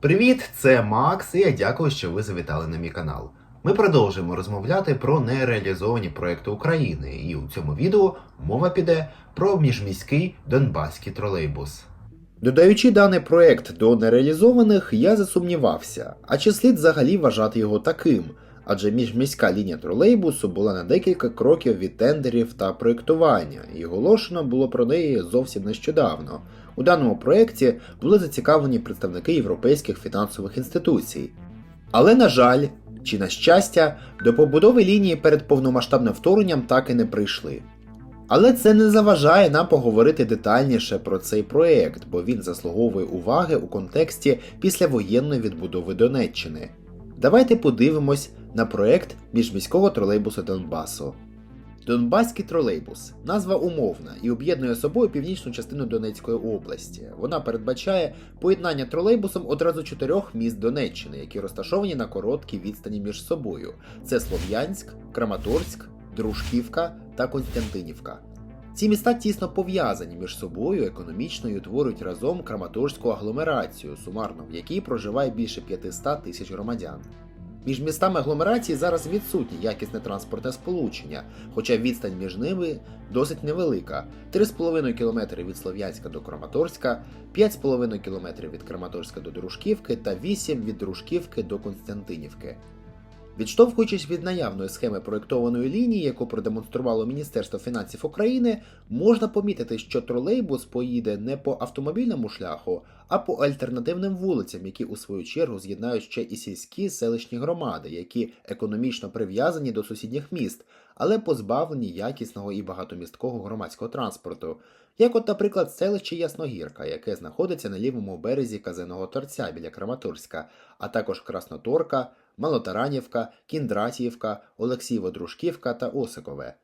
Привіт, це Макс, і я дякую, що ви завітали на мій канал. Ми продовжуємо розмовляти про нереалізовані проекти України, і у цьому відео мова піде про міжміський донбаський тролейбус. Додаючи даний проект до нереалізованих, я засумнівався, а чи слід взагалі вважати його таким? Адже міжміська лінія тролейбусу була на декілька кроків від тендерів та проєктування, і оголошено було про неї зовсім нещодавно. У даному проєкті були зацікавлені представники європейських фінансових інституцій. Але, на жаль, чи на щастя, до побудови лінії перед повномасштабним вторгненням так і не прийшли. Але це не заважає нам поговорити детальніше про цей проєкт, бо він заслуговує уваги у контексті післявоєнної відбудови Донеччини. Давайте подивимось на проєкт міжміського тролейбусу Донбасу. Донбаський тролейбус назва умовна і об'єднує собою північну частину Донецької області. Вона передбачає поєднання тролейбусом одразу чотирьох міст Донеччини, які розташовані на короткій відстані між собою: це Слов'янськ, Краматорськ, Дружківка та Константинівка. Ці міста тісно пов'язані між собою економічно і утворюють разом Краматорську агломерацію, сумарно в якій проживає більше 500 тисяч громадян. Між містами агломерації зараз відсутнє якісне транспортне сполучення, хоча відстань між ними досить невелика: 3,5 км від Слов'янська до Краматорська, 5,5 км від Краматорська до Дружківки та 8 від Дружківки до Константинівки. Відштовхуючись від наявної схеми проєктованої лінії, яку продемонструвало Міністерство фінансів України, можна помітити, що тролейбус поїде не по автомобільному шляху, а по альтернативним вулицям, які у свою чергу з'єднають ще і сільські селищні громади, які економічно прив'язані до сусідніх міст, але позбавлені якісного і багатомісткого громадського транспорту. Як, от, наприклад, селище Ясногірка, яке знаходиться на лівому березі казеного торця біля Краматорська, а також Красноторка, Малотаранівка, Кіндратіївка, Олексієво-Дружківка та Осикове.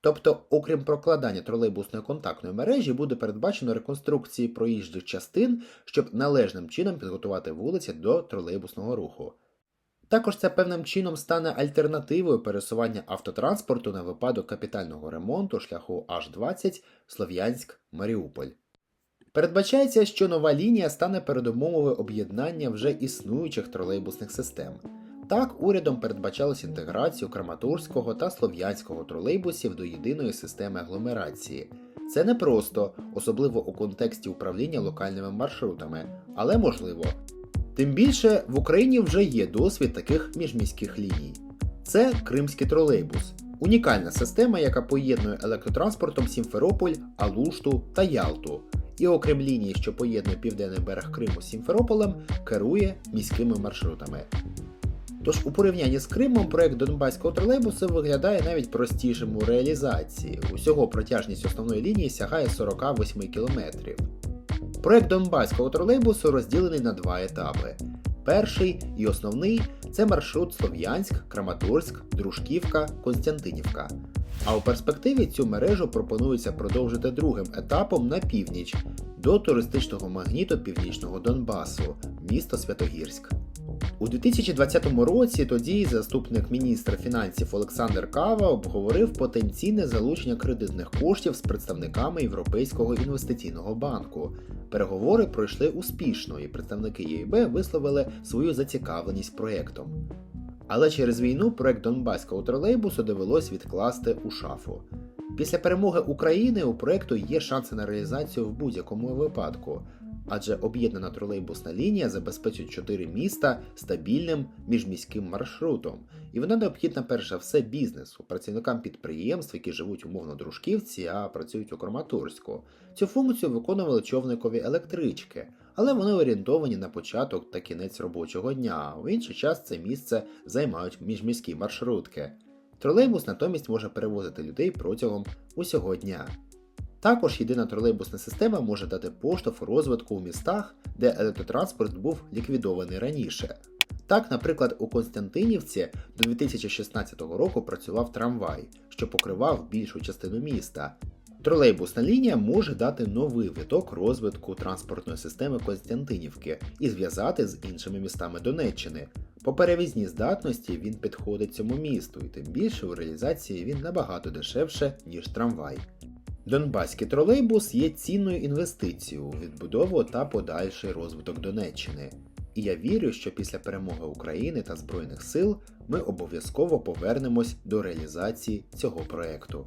Тобто, окрім прокладання тролейбусної контактної мережі, буде передбачено реконструкції проїжджих частин, щоб належним чином підготувати вулиці до тролейбусного руху. Також це певним чином стане альтернативою пересування автотранспорту на випадок капітального ремонту шляху H20 Слов'янськ-Маріуполь. Передбачається, що нова лінія стане передумовою об'єднання вже існуючих тролейбусних систем. Так, урядом передбачалось інтеграцію Краматорського та Слов'янського тролейбусів до єдиної системи агломерації. Це не просто, особливо у контексті управління локальними маршрутами, але можливо. Тим більше в Україні вже є досвід таких міжміських ліній. Це Кримський тролейбус, унікальна система, яка поєднує електротранспортом Сімферополь, Алушту та Ялту. І окрім лінії, що поєднує південний берег Криму з Сімферополем, керує міськими маршрутами. Тож у порівнянні з Кримом проект Донбаського тролейбусу виглядає навіть простішим у реалізації. Усього протяжність основної лінії сягає 48 кілометрів. Проект Донбаського тролейбусу розділений на два етапи. Перший і основний це маршрут Слов'янськ, Краматорськ, Дружківка, Константинівка. А у перспективі цю мережу пропонується продовжити другим етапом на північ до туристичного магніту Північного Донбасу, місто Святогірськ. У 2020 році тоді заступник міністра фінансів Олександр Кава обговорив потенційне залучення кредитних коштів з представниками Європейського інвестиційного банку. Переговори пройшли успішно, і представники ЄІБ висловили свою зацікавленість проєктом. Але через війну проект Донбаського тролейбусу довелось відкласти у шафу. Після перемоги України у проєкту є шанси на реалізацію в будь-якому випадку, адже об'єднана тролейбусна лінія забезпечить чотири міста стабільним міжміським маршрутом, і вона необхідна перш за все бізнесу, працівникам підприємств, які живуть умовно дружківці, а працюють у Краматорську. Цю функцію виконували човникові електрички, але вони орієнтовані на початок та кінець робочого дня. У інший час це місце займають міжміські маршрутки. Тролейбус натомість може перевозити людей протягом усього дня. Також єдина тролейбусна система може дати поштовх розвитку у містах, де електротранспорт був ліквідований раніше. Так, наприклад, у Константинівці до 2016 року працював трамвай, що покривав більшу частину міста. Тролейбусна лінія може дати новий виток розвитку транспортної системи Константинівки і зв'язати з іншими містами Донеччини. По перевізній здатності він підходить цьому місту, і тим більше у реалізації він набагато дешевше, ніж трамвай. Донбаський тролейбус є цінною інвестицією у відбудову та подальший розвиток Донеччини. І я вірю, що після перемоги України та Збройних сил ми обов'язково повернемось до реалізації цього проекту.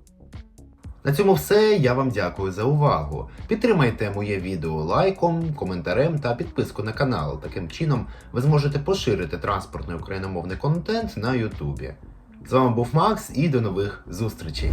На цьому все. Я вам дякую за увагу. Підтримайте моє відео лайком, коментарем та підписку на канал. Таким чином ви зможете поширити транспортний україномовний контент на Ютубі. З вами був Макс і до нових зустрічей.